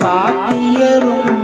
சாத்தியரும்